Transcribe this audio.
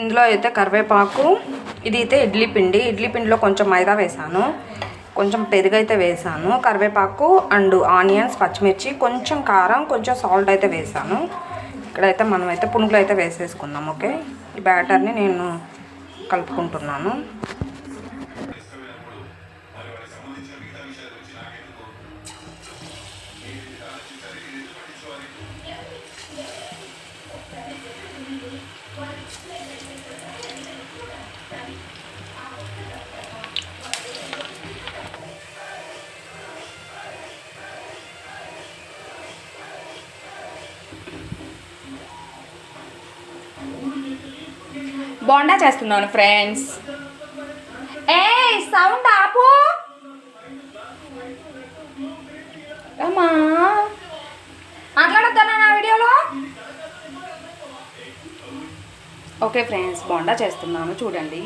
ఇందులో అయితే కరివేపాకు ఇది అయితే ఇడ్లీ పిండి. ఇడ్లీ పిండిలో కొంచెం మైదా వేసాను. కొంచెం పెరుగు అయితే వేసాను. కరివేపాకు అండ్ ఆనియన్స్ పచ్చిమిర్చి కొంచెం కారం కొంచెం సాల్ట్ అయితే వేసాను. ఇక్కడైతే మనం అయితే పునుగులు అయితే వేసేసుకుందాం ఓకే? ఈ బ్యాటర్ని నేను కలుపుకుంటున్నాను. బోండా చేస్తున్నాను ఫ్రెండ్స్ ఏ సౌండ్ ఆపు. అమ్మా. మాట్లాడొద్దా నా వీడియోలో? ఓకే ఫ్రెండ్స్ బోండా చేస్తున్నాను చూడండి.